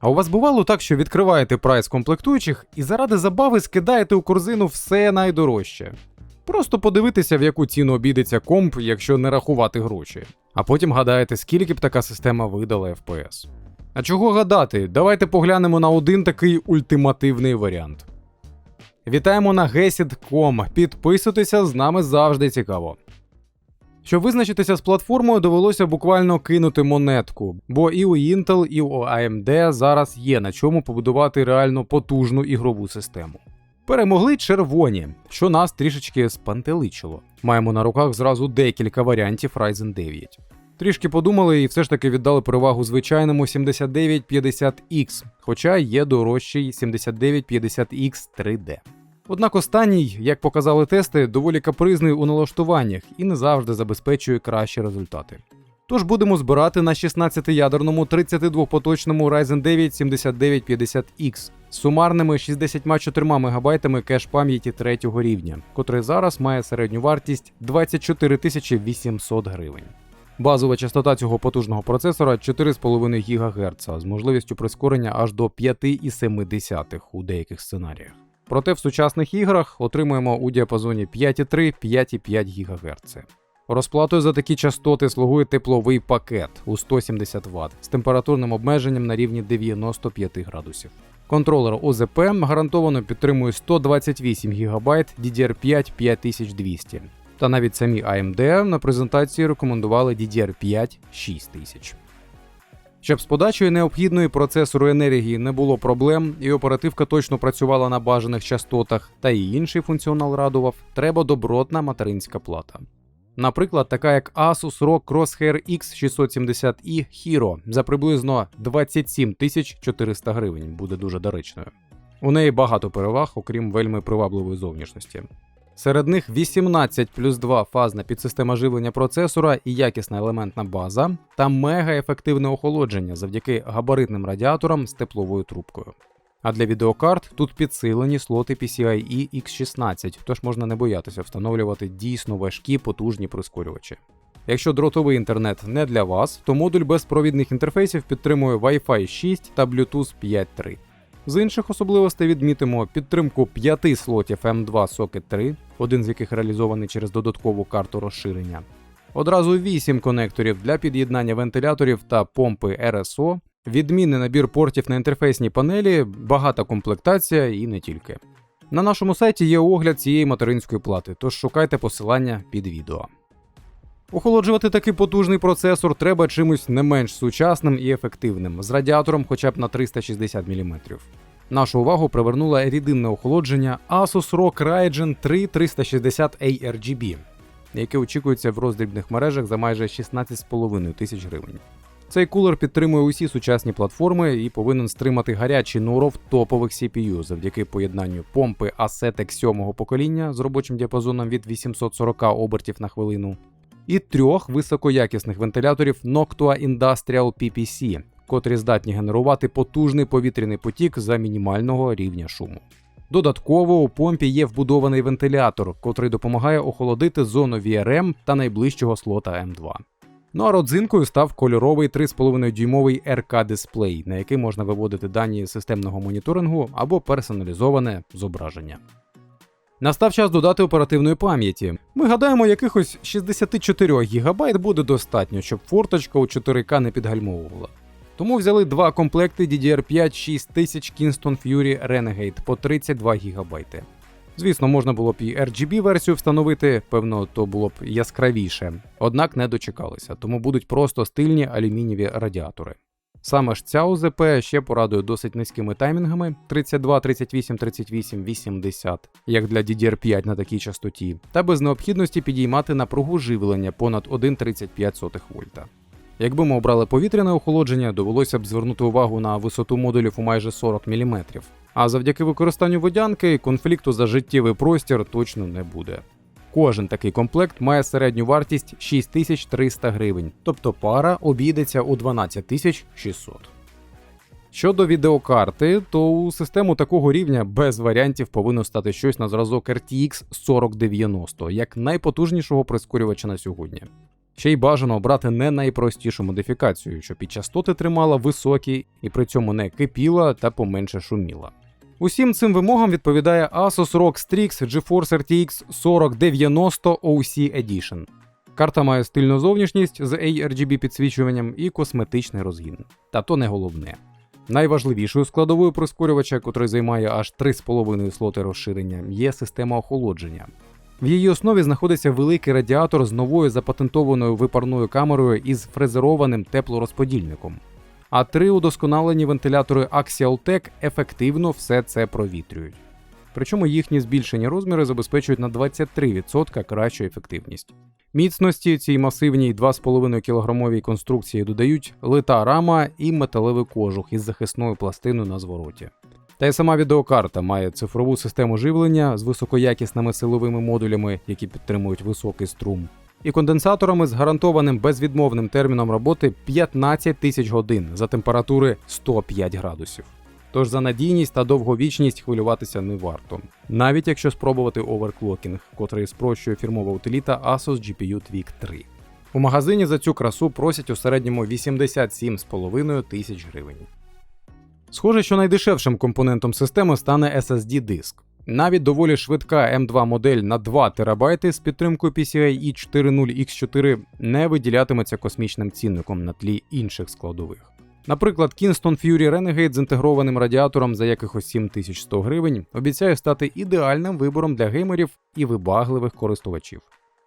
А у вас бувало так, що відкриваєте прайс комплектуючих і заради забави скидаєте у корзину все найдорожче. Просто подивитися, в яку ціну обійдеться комп, якщо не рахувати гроші. А потім гадаєте, скільки б така система видала FPS. А чого гадати? Давайте поглянемо на один такий ультимативний варіант. Вітаємо на Gesid.com. Підписуйтеся, з нами завжди цікаво. Щоб визначитися з платформою, довелося буквально кинути монетку, бо і у Intel, і у AMD зараз є на чому побудувати реально потужну ігрову систему. Перемогли червоні, що нас трішечки спантеличило. Маємо на руках зразу декілька варіантів Ryzen 9. Трішки подумали і все ж таки віддали перевагу звичайному 7950X, хоча є дорожчий 7950X 3D. Однак останній, як показали тести, доволі капризний у налаштуваннях і не завжди забезпечує кращі результати. Тож будемо збирати на 16-ядерному 32-поточному Ryzen 9 7950X з сумарними 64 МБ кеш пам'яті третього рівня, котрий зараз має середню вартість 24 800 гривень. Базова частота цього потужного процесора 4,5 ГГц з можливістю прискорення аж до 5,7 у деяких сценаріях. Проте в сучасних іграх отримуємо у діапазоні 5,3-5,5 ГГц. Розплатою за такі частоти слугує тепловий пакет у 170 Вт з температурним обмеженням на рівні 95 градусів. Контролер ОЗП гарантовано підтримує 128 ГБ DDR5 5200. Та навіть самі AMD на презентації рекомендували DDR5 6000. Щоб з подачею необхідної процесору енергії не було проблем, і оперативка точно працювала на бажаних частотах, та і інший функціонал радував, треба добротна материнська плата. Наприклад, така як Asus ROG Crosshair X670i Hero за приблизно 27 400 гривень буде дуже доречною. У неї багато переваг, окрім вельми привабливої зовнішності. Серед них 18 плюс 2 фазна підсистема живлення процесора і якісна елементна база, та мега-ефективне охолодження завдяки габаритним радіаторам з тепловою трубкою. А для відеокарт тут підсилені слоти PCIe X16, тож можна не боятися встановлювати дійсно важкі потужні прискорювачі. Якщо дротовий інтернет не для вас, то модуль безпровідних інтерфейсів підтримує Wi-Fi 6 та Bluetooth 5.3. З інших особливостей відмітимо підтримку 5 слотів M2 Socket 3, один з яких реалізований через додаткову карту розширення. Одразу 8 конекторів для під'єднання вентиляторів та помпи RSO, відмінний набір портів на інтерфейсній панелі, багата комплектація і не тільки. На нашому сайті є огляд цієї материнської плати, тож шукайте посилання під відео. Охолоджувати такий потужний процесор треба чимось не менш сучасним і ефективним, з радіатором хоча б на 360 мм. Нашу увагу привернуло рідинне охолодження Asus ROG Ryzen 3 360 ARGB, яке очікується в роздрібних мережах за майже 16,5 тисяч гривень. Цей кулер підтримує усі сучасні платформи і повинен стримати гарячий нуров топових CPU завдяки поєднанню помпи Asetek 7 покоління з робочим діапазоном від 840 обертів на хвилину, і трьох високоякісних вентиляторів Noctua Industrial PPC, котрі здатні генерувати потужний повітряний потік за мінімального рівня шуму. Додатково у помпі є вбудований вентилятор, котрий допомагає охолодити зону VRM та найближчого слота M2. Ну а родзинкою став кольоровий 3,5-дюймовий RK дисплей, на який можна виводити дані системного моніторингу або персоналізоване зображення. Настав час додати оперативної пам'яті. Ми гадаємо, якихось 64 ГБ буде достатньо, щоб форточка у 4К не підгальмовувала. Тому взяли два комплекти DDR5 6000 Kingston Fury Renegade по 32 ГБ. Звісно, можна було б і RGB версію встановити, певно, то було б яскравіше, однак не дочекалися, тому будуть просто стильні алюмінієві радіатори. Саме ж ця ОЗП ще порадує досить низькими таймінгами 32, 38, 38, 80, як для DDR5 на такій частоті, та без необхідності підіймати напругу живлення понад 1,35 вольта. Якби ми обрали повітряне охолодження, довелося б звернути увагу на висоту модулів у майже 40 мм. А завдяки використанню водянки конфлікту за життєвий простір точно не буде. Кожен такий комплект має середню вартість 6300 гривень, тобто пара обійдеться у 12600. Щодо відеокарти, то у систему такого рівня без варіантів повинно стати щось на зразок RTX 4090, як найпотужнішого прискорювача на сьогодні. Ще й бажано обрати не найпростішу модифікацію, щоб і частоти тримала високі і при цьому не кипіла та поменше шуміла. Усім цим вимогам відповідає Asus ROG Strix GeForce RTX 4090 OC Edition. Карта має стильну зовнішність з ARGB підсвічуванням і косметичний розгін. Та то не головне. Найважливішою складовою прискорювача, котрий займає аж 3,5 слоти розширення, є система охолодження. В її основі знаходиться великий радіатор з новою запатентованою випарною камерою із фрезерованим теплорозподільником. А три удосконалені вентилятори Axial Tech ефективно все це провітрюють. Причому їхні збільшені розміри забезпечують на 23% кращу ефективність. Міцності цій масивній 2,5 кілограмовій конструкції додають лита рама і металевий кожух із захисною пластиною на звороті. Та й сама відеокарта має цифрову систему живлення з високоякісними силовими модулями, які підтримують високий струм, і конденсаторами з гарантованим безвідмовним терміном роботи 15 тисяч годин за температури 105 градусів. Тож за надійність та довговічність хвилюватися не варто, навіть якщо спробувати оверклокінг, котрий спрощує фірмова утиліта Asus GPU Tweak 3. У магазині за цю красу просять у середньому 87,5 тисяч гривень. Схоже, що найдешевшим компонентом системи стане SSD диск. Навіть доволі швидка M2 модель на 2 ТБ з підтримкою PCIe 4.0 X4 не виділятиметься космічним цінником на тлі інших складових. Наприклад, Kingston Fury Renegade з інтегрованим радіатором за якихось 7100 гривень обіцяє стати ідеальним вибором для геймерів і вибагливих користувачів.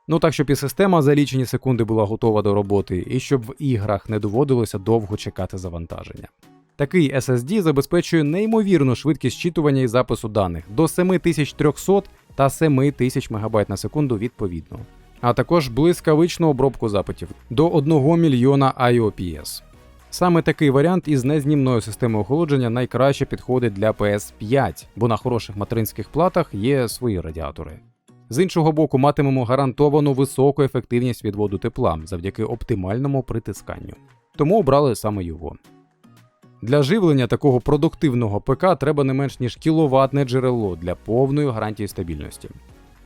Ну так, щоб і система за лічені секунди була готова до роботи, і щоб в іграх не доводилося довго чекати завантаження. Такий SSD забезпечує неймовірну швидкість читування і запису даних до 7300 та 7000 МБ на секунду відповідно, а також блискавичну обробку запитів до 1 мільйона IOPS. Саме такий варіант із незнімною системою охолодження найкраще підходить для PS5, бо на хороших материнських платах є свої радіатори. З іншого боку, матимемо гарантовану високу ефективність відводу тепла завдяки оптимальному притисканню. Тому обрали саме його. Для живлення такого продуктивного п.к. треба не менш ніж кіловатне джерело для повної гарантії стабільності.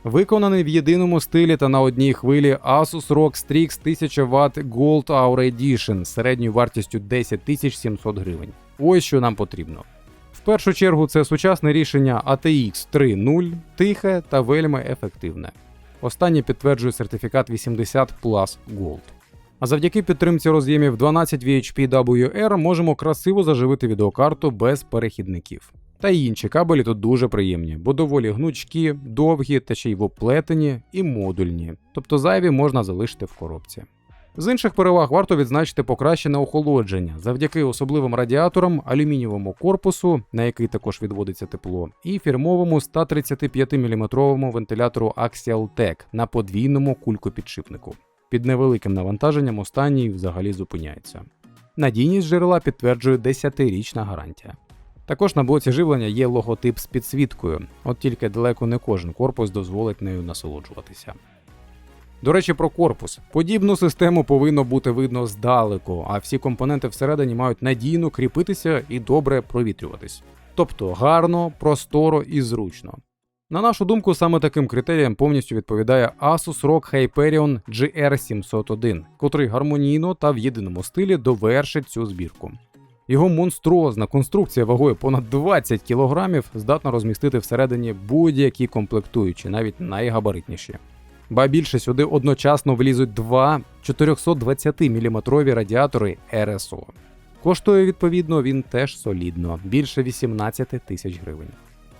Виконаний в єдиному стилі та на одній хвилі Asus ROG Strix 1000 Вт Gold Hour Edition з середньою вартістю 10 700 гривень. Ось що нам потрібно. В першу чергу це сучасне рішення ATX 3.0, тихе та вельми ефективне. Останнє підтверджує сертифікат 80 Plus Gold. А завдяки підтримці роз'ємів 12 VHP-WR можемо красиво заживити відеокарту без перехідників. Та й інші кабелі тут дуже приємні, бо доволі гнучкі, довгі та ще й воплетені і модульні, тобто зайві можна залишити в коробці. З інших переваг варто відзначити покращене охолодження завдяки особливим радіаторам, алюмінієвому корпусу, на який також відводиться тепло, і фірмовому 135 мм вентилятору Axial на подвійному кулькопідшипнику. Під невеликим навантаженням останній взагалі зупиняється. Надійність джерела підтверджує 10-річна гарантія. Також на блоці живлення є логотип з підсвіткою, от тільки далеко не кожен корпус дозволить нею насолоджуватися. До речі, про корпус. Подібну систему повинно бути видно здалеку, а всі компоненти всередині мають надійно кріпитися і добре провітрюватись. Тобто гарно, просторо і зручно. На нашу думку, саме таким критеріям повністю відповідає Asus ROG Hyperion GR701, котрий гармонійно та в єдиному стилі довершить цю збірку. Його монструозна конструкція вагою понад 20 кг здатна розмістити всередині будь-які комплектуючі, навіть найгабаритніші. Ба більше сюди одночасно влізуть два 420 мм радіатори RSO. Коштує відповідно він теж солідно, більше 18 тисяч гривень.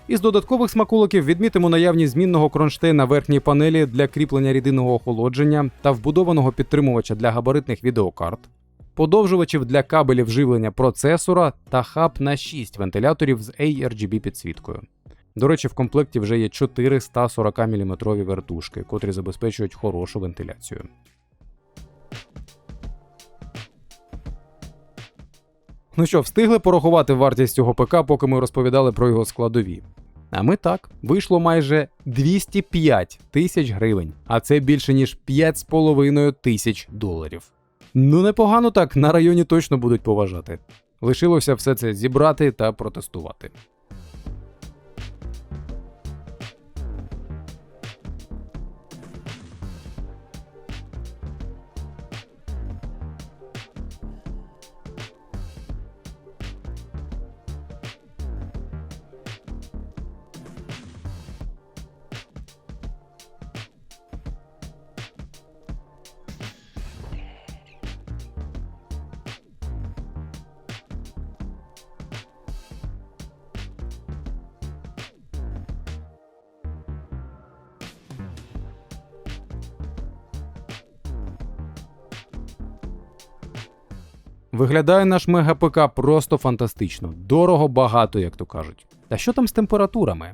Із додаткових смаколиків відмітимо наявність змінного кронштейна верхній панелі для кріплення рідинного охолодження та вбудованого підтримувача для габаритних відеокарт, подовжувачів для кабелів живлення процесора та хаб на 6 вентиляторів з ARGB підсвіткою. До речі, в комплекті вже є 440 мм вертушки, котрі забезпечують хорошу вентиляцію. Ну що, встигли порахувати вартість цього ПК, поки ми розповідали про його складові. А ми так, вийшло майже 205 тисяч гривень, а це більше ніж 5,5 тисяч доларів. Ну непогано так, на районі точно будуть поважати. Лишилося все це зібрати та протестувати. Виглядає наш мега ПК просто фантастично, дорого багато, як то кажуть. Та що там з температурами?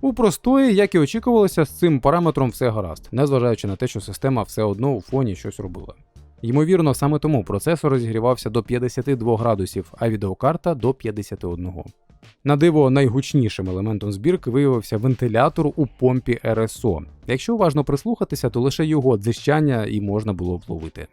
У простої, як і очікувалося, з цим параметром все гаразд, незважаючи на те, що система все одно у фоні щось робила. Ймовірно, саме тому процесор розігрівався до 52 градусів, а відеокарта до 51. На диво, найгучнішим елементом збірки виявився вентилятор у помпі РСО. Якщо уважно прислухатися, то лише його дзищання і можна було вловити.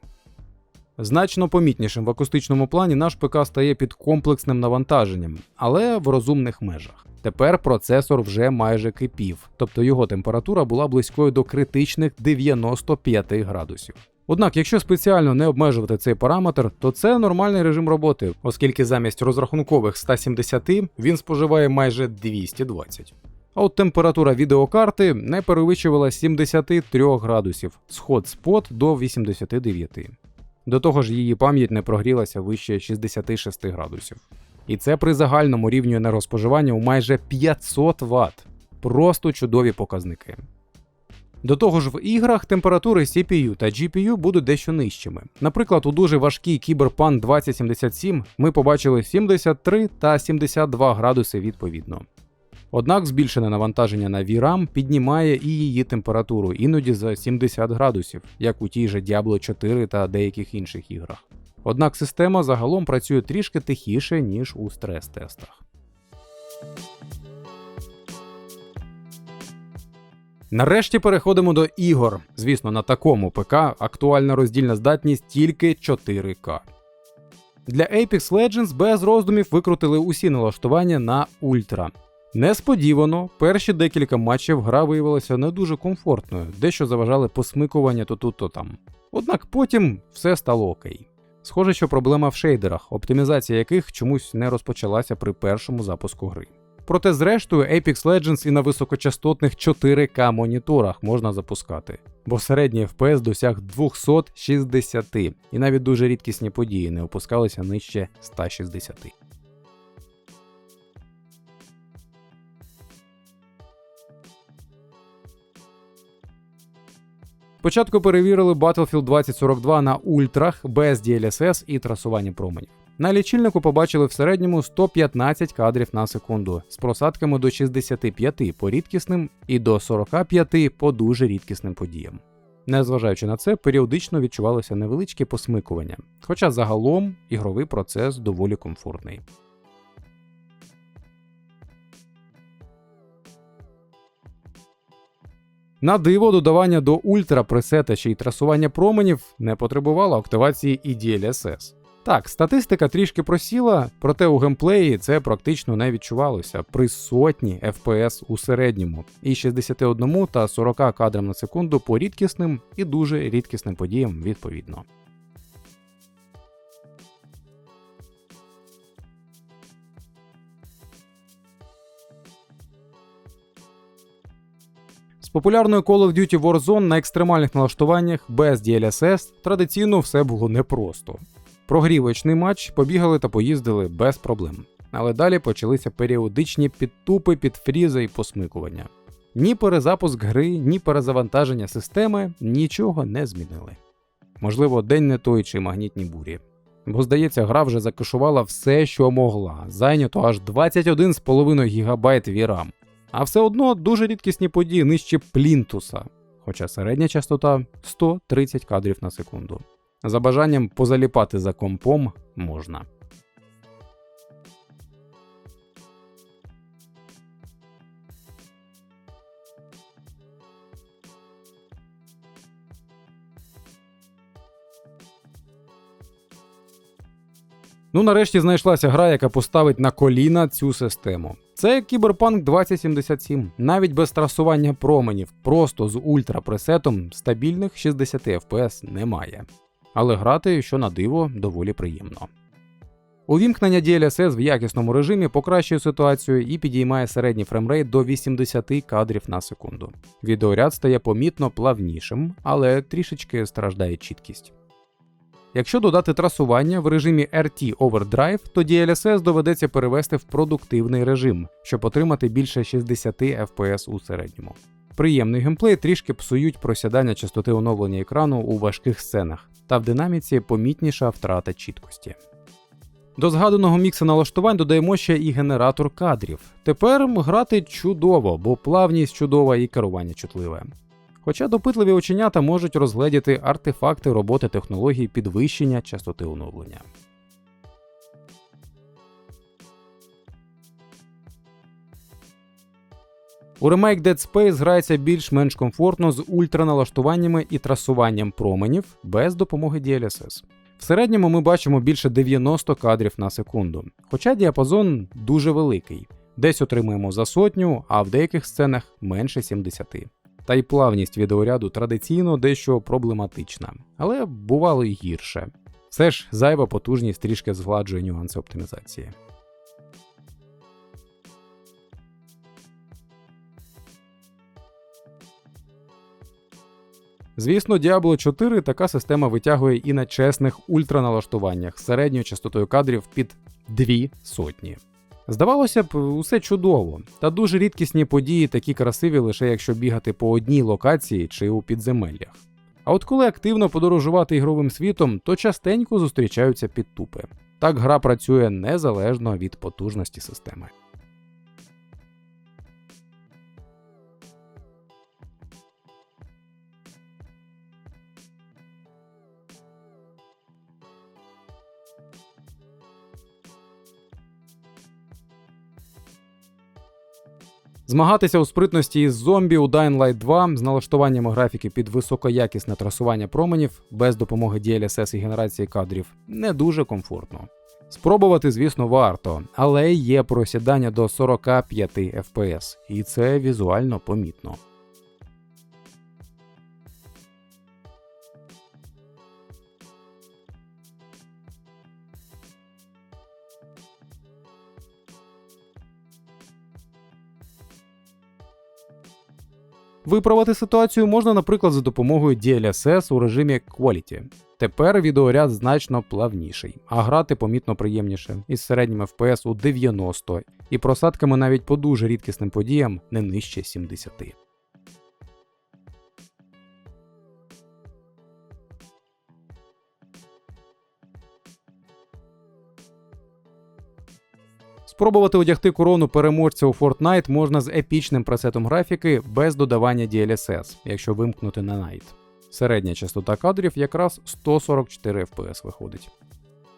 Значно помітнішим в акустичному плані наш ПК стає під комплексним навантаженням, але в розумних межах. Тепер процесор вже майже кипів, тобто його температура була близькою до критичних 95 градусів. Однак, якщо спеціально не обмежувати цей параметр, то це нормальний режим роботи, оскільки замість розрахункових 170 він споживає майже 220. А от температура відеокарти не перевищувала 73 градусів, сход спот до 89. До того ж, її пам'ять не прогрілася вище 66 градусів. І це при загальному рівню енергоспоживання у майже 500 Вт. Просто чудові показники. До того ж, в іграх температури CPU та GPU будуть дещо нижчими. Наприклад, у дуже важкій Cyberpunk 2077 ми побачили 73 та 72 градуси відповідно. Однак збільшене навантаження на VRAM піднімає і її температуру іноді за 70 градусів, як у тій же Diablo 4 та деяких інших іграх. Однак система загалом працює трішки тихіше, ніж у стрес-тестах. Нарешті переходимо до ігор. Звісно, на такому ПК актуальна роздільна здатність тільки 4К. Для Apex Legends без роздумів викрутили усі налаштування на ультра. Несподівано, перші декілька матчів гра виявилася не дуже комфортною, дещо заважали посмикування то тут, то там. Однак потім все стало окей. Схоже, що проблема в шейдерах, оптимізація яких чомусь не розпочалася при першому запуску гри. Проте, зрештою, Apex Legends і на високочастотних 4К моніторах можна запускати, бо середній FPS досяг 260, і навіть дуже рідкісні події не опускалися нижче 160. Спочатку перевірили Battlefield 2042 на ультрах без DLSS і трасування променів. На лічильнику побачили в середньому 115 кадрів на секунду з просадками до 65 по рідкісним і до 45 по дуже рідкісним подіям. Незважаючи на це, періодично відчувалося невеличке посмикування, хоча загалом ігровий процес доволі комфортний. На диво додавання до ультра пресета ще й трасування променів не потребувало активації і DLSS. Так, статистика трішки просіла, проте у геймплеї це практично не відчувалося при сотні FPS у середньому, і 61 та 40 кадрам на секунду по рідкісним і дуже рідкісним подіям відповідно. Популярною Call of Duty Warzone на екстремальних налаштуваннях без DLSS традиційно все було непросто. Прогрівочний матч побігали та поїздили без проблем. Але далі почалися періодичні підтупи під фріза і посмикування. Ні перезапуск гри, ні перезавантаження системи нічого не змінили. Можливо, день не той чи магнітні бурі. Бо, здається, гра вже закишувала все, що могла, зайнято аж 21,5 ГБ VRAM. А все одно дуже рідкісні події нижче плінтуса, хоча середня частота 130 кадрів на секунду. За бажанням позаліпати за компом можна. Ну, нарешті знайшлася гра, яка поставить на коліна цю систему. Це Cyberpunk 2077, навіть без трасування променів, просто з ультрапресетом стабільних 60 FPS немає. Але грати, що на диво, доволі приємно. Увімкнення DLSS в якісному режимі покращує ситуацію і підіймає середній фреймрейт до 80 кадрів на секунду. Відеоряд стає помітно плавнішим, але трішечки страждає чіткість. Якщо додати трасування в режимі RT Overdrive, то DLSS доведеться перевести в продуктивний режим, щоб отримати більше 60 FPS у середньому. Приємний геймплей трішки псують просядання частоти оновлення екрану у важких сценах, та в динаміці помітніша втрата чіткості. До згаданого мікса налаштувань додаємо ще і генератор кадрів. Тепер грати чудово, бо плавність чудова і керування чутливе. Хоча допитливі оченята можуть розгледіти артефакти роботи технологій підвищення частоти оновлення. У ремейк Dead Space грається більш-менш комфортно з ультраналаштуваннями і трасуванням променів без допомоги DLSS. В середньому ми бачимо більше 90 кадрів на секунду, хоча діапазон дуже великий. Десь отримуємо за сотню, а в деяких сценах менше 70. Та й плавність відеоряду традиційно дещо проблематична, але бувало й гірше. Все ж зайва потужність трішки згладжує нюанси оптимізації. Звісно, Diablo 4 така система витягує і на чесних ультраналаштуваннях з середньою частотою кадрів під 2 сотні. Здавалося б, усе чудово, та дуже рідкісні події такі красиві лише якщо бігати по одній локації чи у підземеллях. А от коли активно подорожувати ігровим світом, то частенько зустрічаються підтупи. Так гра працює незалежно від потужності системи. Змагатися у спритності із зомбі у Dying Light 2 з налаштуваннями графіки під високоякісне трасування променів без допомоги DLSS і генерації кадрів не дуже комфортно. Спробувати, звісно, варто, але є просідання до 45 FPS, і це візуально помітно. Виправити ситуацію можна, наприклад, за допомогою DLSS у режимі Quality. Тепер відеоряд значно плавніший, а грати помітно приємніше, із середнім FPS у 90 і просадками навіть по дуже рідкісним подіям не нижче 70. Спробувати одягти корону переможця у Fortnite можна з епічним пресетом графіки без додавання DLSS, якщо вимкнути на Night. Середня частота кадрів якраз 144 FPS виходить.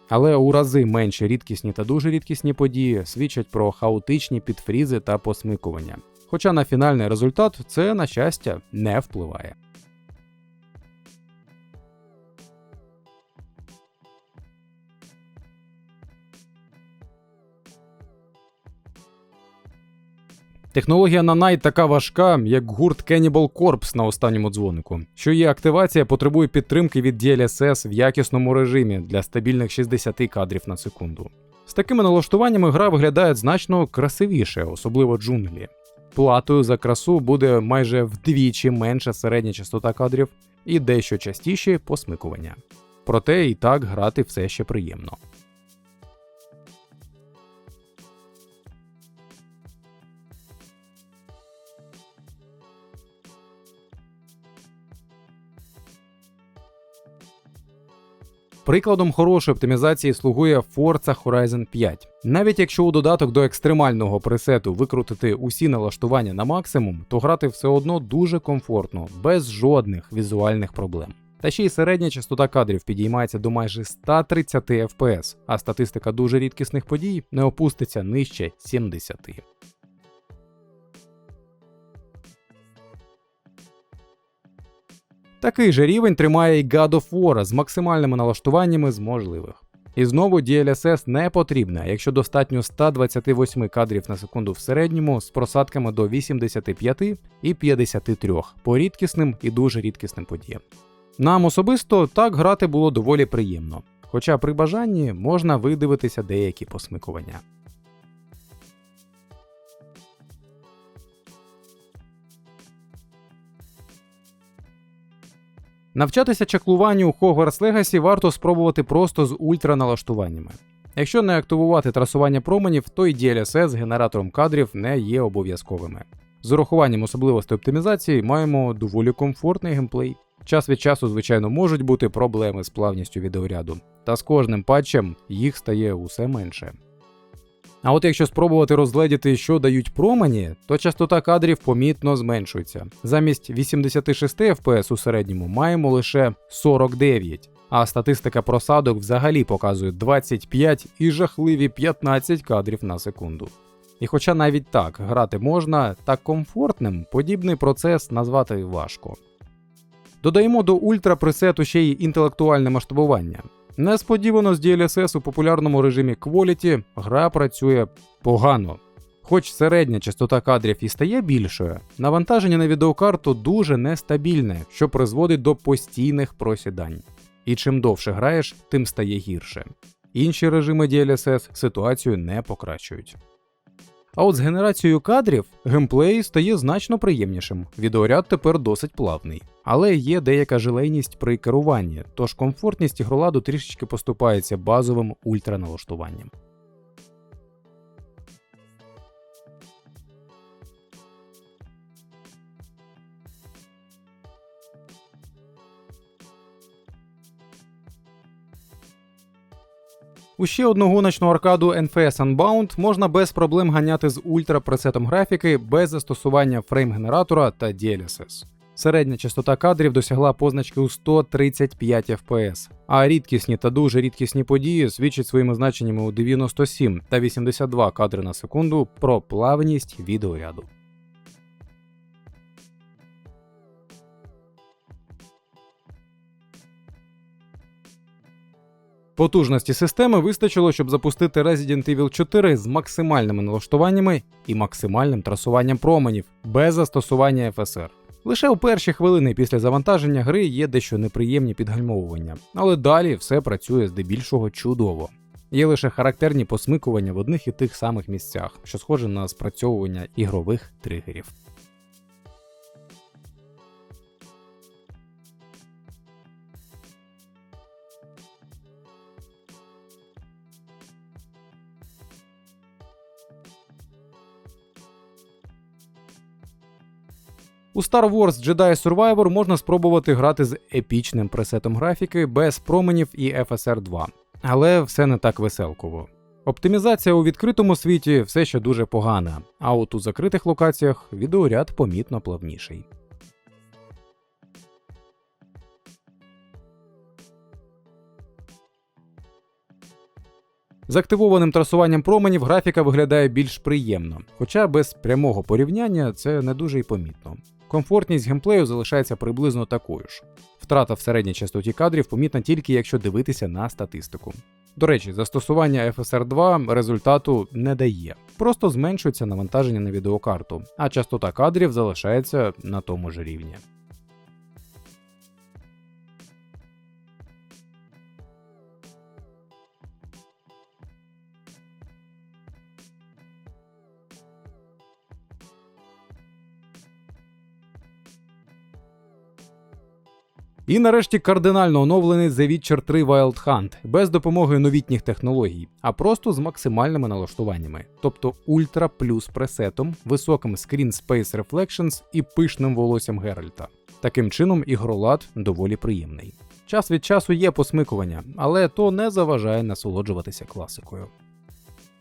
Але у рази менші рідкісні та дуже рідкісні події свідчать про хаотичні підфрізи та посмикування. Хоча на фінальний результат це, на щастя, не впливає. Технологія Nanite така важка, як гурт Cannibal Corpse на останньому дзвонику, що її активація потребує підтримки від DLSS в якісному режимі для стабільних 60 кадрів на секунду. З такими налаштуваннями гра виглядає значно красивіше, особливо джунглі. Платою за красу буде майже вдвічі менша середня частота кадрів і дещо частіші посмикування. Проте і так грати все ще приємно. Прикладом хорошої оптимізації слугує Forza Horizon 5. Навіть якщо у додаток до екстремального пресету викрутити усі налаштування на максимум, то грати все одно дуже комфортно, без жодних візуальних проблем. Та ще й середня частота кадрів підіймається до майже 130 FPS, а статистика дуже рідкісних подій не опуститься нижче 70. Такий же рівень тримає і God of War з максимальними налаштуваннями з можливих. І знову DLSS не потрібна, якщо достатньо 128 кадрів на секунду в середньому з просадками до 85 і 53 по рідкісним і дуже рідкісним подіям. Нам особисто так грати було доволі приємно, хоча при бажанні можна видивитися деякі посмикування. Навчатися чаклуванню у Hogwarts Legacy варто спробувати просто з ультраналаштуваннями. Якщо не активувати трасування променів, то і DLSS з генератором кадрів не є обов'язковими. З урахуванням особливостей оптимізації маємо доволі комфортний геймплей. Час від часу, звичайно, можуть бути проблеми з плавністю відеоряду, та з кожним патчем їх стає усе менше. А от якщо спробувати розгледіти, що дають промені, то частота кадрів помітно зменшується. Замість 86 FPS у середньому маємо лише 49, а статистика просадок взагалі показує 25 і жахливі 15 кадрів на секунду. І хоча навіть так грати можна, так комфортним подібний процес назвати важко. Додаємо до ультрапресету ще й інтелектуальне масштабування. Несподівано з DLSS у популярному режимі Quality гра працює погано. Хоч середня частота кадрів і стає більшою, навантаження на відеокарту дуже нестабільне, що призводить до постійних просідань. І чим довше граєш, тим стає гірше. Інші режими DLSS ситуацію не покращують. А от з генерацією кадрів геймплей стає значно приємнішим. Відеоряд тепер досить плавний. Але є деяка жилейність при керуванні, тож комфортність ігроладу трішечки поступається базовим ультраналаштуванням. У ще одну гоночну аркаду NFS Unbound можна без проблем ганяти з ультрапресетом графіки без застосування фрейм-генератора та DLSS. Середня частота кадрів досягла позначки у 135 FPS, а рідкісні та дуже рідкісні події свідчать своїми значеннями у 97 та 82 кадри на секунду про плавність відеоряду. Потужності системи вистачило, щоб запустити Resident Evil 4 з максимальними налаштуваннями і максимальним трасуванням променів без застосування FSR. Лише у перші хвилини після завантаження гри є дещо неприємні підгальмовування, але далі все працює здебільшого чудово. Є лише характерні посмикування в одних і тих самих місцях, що схоже на спрацьовування ігрових тригерів. У Star Wars Jedi Survivor можна спробувати грати з епічним пресетом графіки без променів і FSR 2, але все не так веселково. Оптимізація у відкритому світі все ще дуже погана, а от у закритих локаціях відеоряд помітно плавніший. З активованим трасуванням променів графіка виглядає більш приємно, хоча без прямого порівняння це не дуже й помітно. Комфортність геймплею залишається приблизно такою ж. Втрата в середній частоті кадрів помітна тільки якщо дивитися на статистику. До речі, застосування FSR 2 результату не дає, просто зменшується навантаження на відеокарту, а частота кадрів залишається на тому ж рівні. І нарешті кардинально оновлений The Witcher 3 Wild Hunt без допомоги новітніх технологій, а просто з максимальними налаштуваннями, тобто ультра плюс пресетом, високим Screen Space Reflections і пишним волоссям Геральта. Таким чином, ігролад доволі приємний. Час від часу є посмикування, але то не заважає насолоджуватися класикою.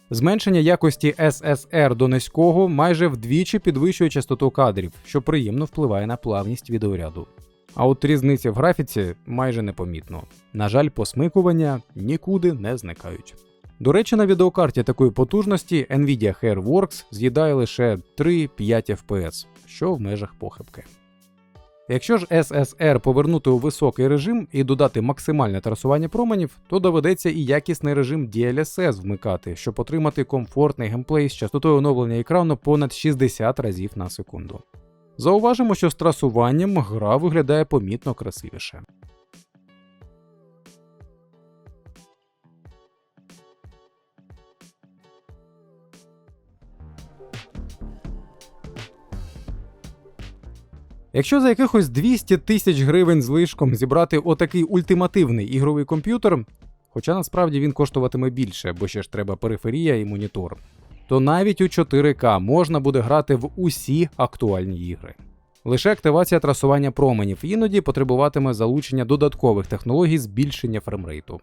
Зменшення якості SSR до низького майже вдвічі підвищує частоту кадрів, що приємно впливає на плавність відеоряду. А от різниці в графіці майже непомітно. На жаль, посмикування нікуди не зникають. До речі, на відеокарті такої потужності Nvidia Hairworks з'їдає лише 3-5 FPS, що в межах похибки. Якщо ж SSR повернути у високий режим і додати максимальне трасування променів, то доведеться і якісний режим DLSS вмикати, щоб отримати комфортний геймплей з частотою оновлення екрану понад 60 разів на секунду. Зауважимо, що з трасуванням гра виглядає помітно красивіше. Якщо за якихось 200 тисяч гривень з лишком зібрати отакий ультимативний ігровий комп'ютер, хоча насправді він коштуватиме більше, бо ще ж треба периферія і монітор, то навіть у 4К можна буде грати в усі актуальні ігри. Лише активація трасування променів іноді потребуватиме залучення додаткових технологій збільшення фреймрейту.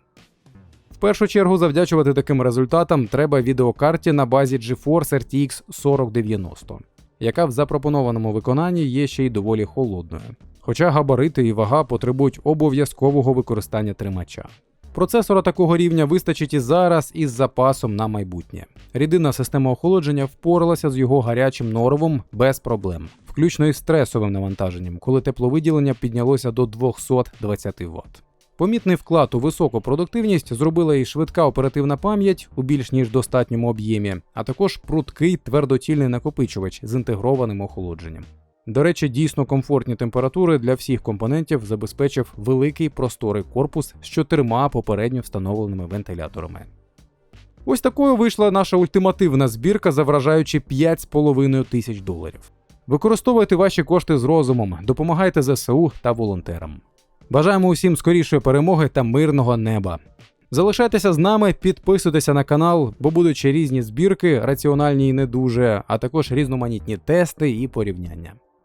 В першу чергу завдячувати таким результатам треба відеокарті на базі GeForce RTX 4090, яка в запропонованому виконанні є ще й доволі холодною. Хоча габарити і вага потребують обов'язкового використання тримача. Процесора такого рівня вистачить і зараз із запасом на майбутнє. Рідинна система охолодження впоралася з його гарячим норовом без проблем, включно із стресовим навантаженням, коли тепловиділення піднялося до 220 Вт. Помітний вклад у високу продуктивність зробила і швидка оперативна пам'ять у більш ніж достатньому об'ємі, а також пруткий твердотільний накопичувач з інтегрованим охолодженням. До речі, дійсно комфортні температури для всіх компонентів забезпечив великий просторий корпус з чотирма попередньо встановленими вентиляторами. Ось такою вийшла наша ультимативна збірка за вражаючі 5,5 тисяч доларів. Використовуйте ваші кошти з розумом, допомагайте ЗСУ та волонтерам. Бажаємо усім скорішої перемоги та мирного неба. Залишайтеся з нами, підписуйтеся на канал, бо будуть ще різні збірки, раціональні і не дуже, а також різноманітні тести і порівняння.